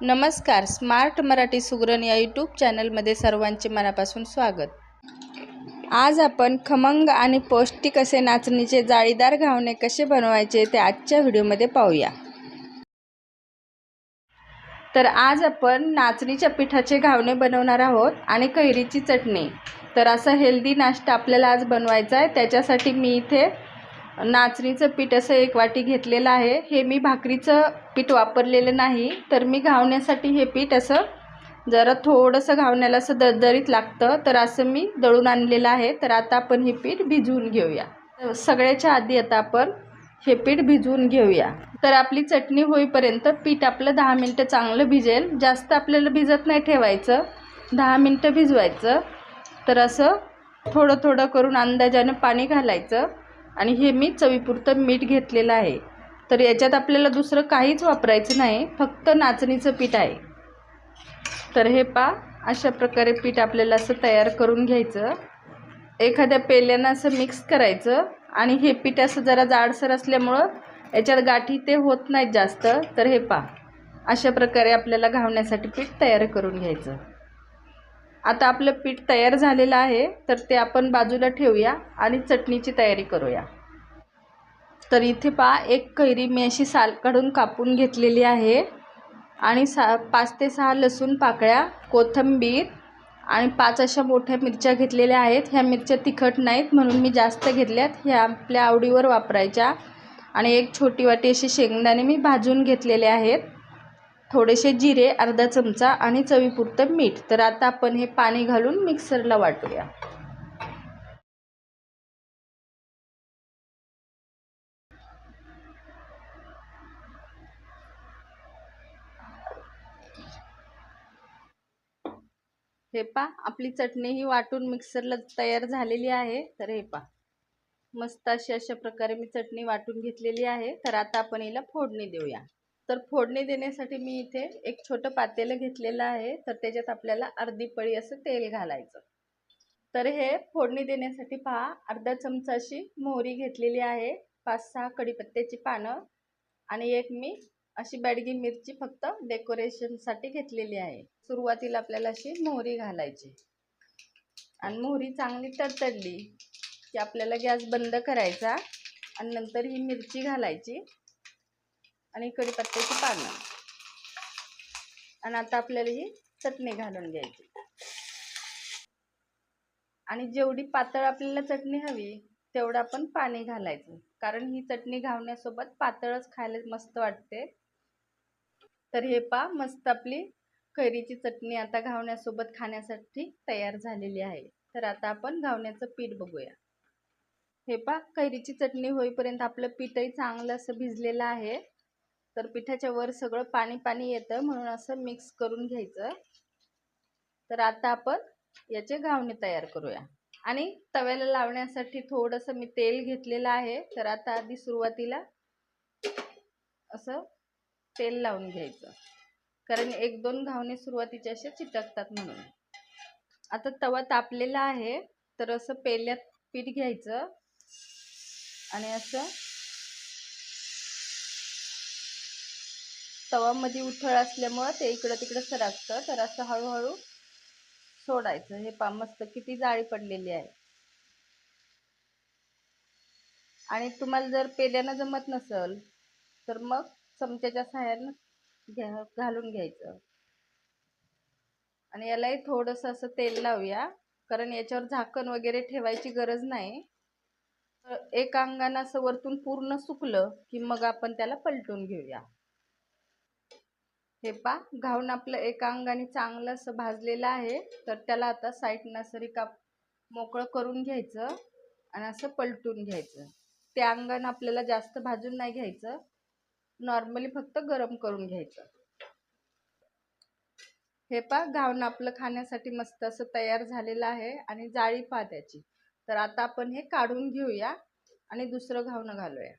नमस्कार स्मार्ट मराठी सुगरण या यूट्यूब चॅनलमध्ये सर्वांचे मनापासून स्वागत. आज आपण खमंग आणि पौष्टिक असे नाचणीचे जाळीदार घावणे कसे बनवायचे ते आजच्या व्हिडिओमध्ये पाहूया. तर आज आपण नाचणीच्या पिठाचे घावणे बनवणार आहोत आणि कैरीची चटणी. तर असा हेल्दी नाश्ता आपल्याला आज बनवायचा आहे त्याच्यासाठी मी इथे नाचणीचं पीठ असं एक वाटी घेतलेलं आहे. हे मी भाकरीचं पीठ वापरलेलं नाही. तर मी घावण्यासाठी हे पीठ असं जरा थोडंसं घावण्याला असं दरदरीत लागतं. तर असं मी दळून आणलेलं आहे. तर आता आपण हे पीठ भिजवून घेऊया. सगळ्याच्या आधी आता आपण हे पीठ भिजवून घेऊया. तर आपली चटणी होईपर्यंत पीठ आपलं दहा मिनटं चांगलं भिजेल. जास्त आपल्याला भिजत नाही ठेवायचं. दहा मिनटं भिजवायचं. तर असं थोडं थोडं करून अंदाजानं पाणी घालायचं. आणि हे मी चवीपुरतं मीठ घेतलेलं आहे. तर याच्यात आपल्याला दुसरं काहीच वापरायचं नाही फक्त नाचणीचं पीठ आहे. तर हे पा अशा प्रकारे पीठ आपल्याला असं तयार करून घ्यायचं. एखाद्या पेल्यानं असं मिक्स करायचं आणि हे पीठ असं जरा जाडसर असल्यामुळं याच्यात गाठी ते होत नाहीत जास्त. तर हे पा अशा प्रकारे आपल्याला घावण्यासाठी पीठ तयार करून घ्यायचं. आता आपलं पीठ तयार झालेलं आहे तर ते आपण बाजूला ठेवूया आणि चटणीची तयारी करूया. तर इथे पा एक कैरी मी अशी साल काढून कापून घेतलेली आहे. आणि सा पाच ते सहा लसूण पाकळ्या कोथिंबीर आणि पाच अशा मोठ्या मिरच्या घेतलेल्या आहेत. ह्या मिरच्या तिखट नाहीत म्हणून मी जास्त घेतल्यात. ह्या आपल्या आवडीवर वापरायच्या. आणि एक छोटी वाटी अशी शेंगदाणे मी भाजून घेतलेले आहेत. थोडेसे जिरे अर्धा चमचा आणि चवीपुरतं मीठ. तर आता आपण हे पाणी घालून मिक्सरला वाटूया. हे पा आपली चटणी ही वाटून मिक्सरला तयार झालेली आहे. तर हे पा. मस्त अशी अशा प्रकारे मी चटणी वाटून घेतलेली आहे. तर आता आपण हिला फोडणी देऊया. तर फोडणी देण्यासाठी मी इथे एक छोटं पातेलं घेतलेलं आहे. तर त्याच्यात आपल्याला अर्धी पळी असं तेल घालायचं. तर हे फोडणी देण्यासाठी पहा अर्धा चमचाशी मोहरी घेतलेली आहे. पाच सहा कडीपत्त्याची पानं आणि एक मी अशी बॅडगी मिरची फक्त डेकोरेशनसाठी घेतलेली आहे. सुरुवातीला आपल्याला अशी मोहरी घालायची. आणि मोहरी चांगली तडतडली की आपल्याला गॅस बंद करायचा आणि नंतर ही मिरची घालायची. आणि कढीपत्त्याची पानं. आणि आता आपल्याला ही चटणी घालून घ्यायची. आणि जेवढी पातळ आपल्याला चटणी हवी तेवढं आपण पाणी घालायचं. कारण ही चटणी घावण्यासोबत पातळच खायला मस्त वाटते. तर हे पा मस्त आपली कैरीची चटणी आता घावण्यासोबत खाण्यासाठी तयार झालेली आहे. तर आता आपण घावण्याचं पीठ बघूया. हे पा कैरीची चटणी होईपर्यंत आपलं पीठही चांगलं असं भिजलेलं आहे. तर पिठाच्या वर सगळं पाणी पाणी येतं. म्हणून असं मिक्स करून घ्यायचं. तर आता आपण याचे घावणे तयार करूया. आणि तव्याला लावण्यासाठी थोडंसं मी तेल घेतलेलं आहे. तर आता आधी सुरुवातीला असं तेल लावून घ्यायचं. कारण एक दोन घावणे सुरुवातीचे असे चिटकतात म्हणून. आता तवा तापलेला आहे. तर असं पेल्यात पीठ घ्यायचं. आणि असं तवामध्ये उथळ असल्यामुळं ते इकडं तिकडं सरकतं. तर असं हळूहळू सोडायचं. हे पा मस्त किती जाळी पडलेली आहे. आणि तुम्हाला जर पेल्यानं जमत नसेल तर मग चमच्याच्या सहाय्यानं घ्या घालून घ्यायचं. आणि यालाही थोडंसं असं तेल लावूया. कारण याच्यावर झाकण वगैरे ठेवायची गरज नाही. एक अंगानं असं वरतून पूर्ण सुकलं की मग आपण त्याला पलटून घेऊया. हे पा घाऊन आपलं एका अंगाने चांगलं असं भाजलेलं आहे. तर त्याला आता साईडनं असं रिकाप मोकळं करून घ्यायचं आणि असं पलटून घ्यायचं. त्या अंगानं आपल्याला जास्त भाजून नाही घ्यायचं. नॉर्मली फक्त गरम करून घ्यायचं. हे पा घावन आपलं खाण्यासाठी मस्त असं तयार झालेलं आहे आणि जाळी पा त्याची. तर आता आपण हे काढून घेऊया आणि दुसरं घावणं घालूया.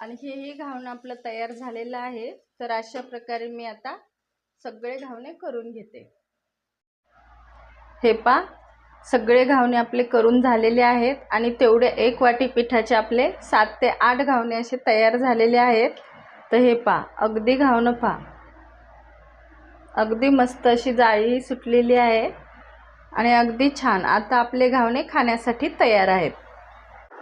आणि हेही घावणं आपलं तयार झालेलं आहे. तर अशा प्रकारे मी आता सगळे घावणे करून घेते. हे पा सगळे घावणे आपले करून झालेले आहेत आणि तेवढे एक वाटी पिठाचे आपले सात ते आठ घावणे असे तयार झालेले आहेत. तर हे पा अगदी घावणं पा अगदी मस्त अशी जाळी सुटलेली आहे आणि अगदी छान. आता आपले घावणे खाण्यासाठी तयार आहेत.